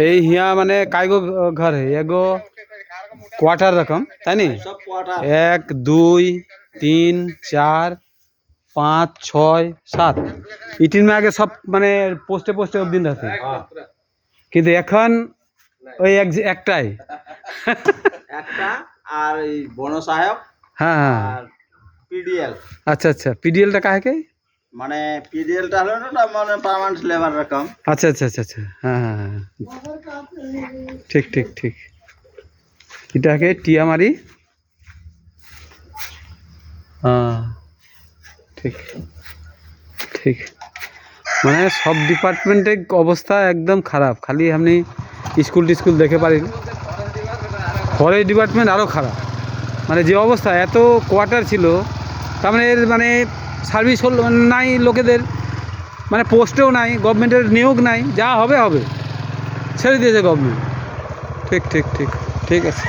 এই হিয়া মানে কাইগো ঘর है एगो क्वार्टर रकम ताई नहीं সব কোয়ার্টার এক দুই তিন চার পাঁচ ছয় সাত ইটির में আগে সব মানে পোস্টে পোস্টে অব্দি আছে কিন্তু এখন ওই এক একটাই একটা আর এই বন সাহেব হ্যাঁ হ্যাঁ আর পিডিএল আচ্ছা আচ্ছা পিডিএলটা কাকে মানে পিডিএলটা হলো না মানে পার্মানেন্ট লেবার রকম আচ্ছা আচ্ছা আচ্ছা আচ্ছা। হ্যাঁ হ্যাঁ হ্যাঁ ঠিক ঠিক ঠিক। এটাকে টিয়ামারি হ্যাঁ ঠিক ঠিক। মানে সব ডিপার্টমেন্টের অবস্থা একদম খারাপ। খালি আপনি স্কুল টিস্কুল দেখে পারেন। ফরেস্ট ডিপার্টমেন্ট আরও খারাপ। মানে যে অবস্থা, এত কোয়ার্টার ছিল, তার মানে এর মানে সার্ভিস হলো নাই লোকেদের মানে পোস্টেও নাই, গভর্নমেন্টের নিয়োগ নাই, যা হবে হবে। ছেড়ে দিয়েছে গভর্নমেন্ট। ঠিক ঠিক ঠিক ঠিক আছে।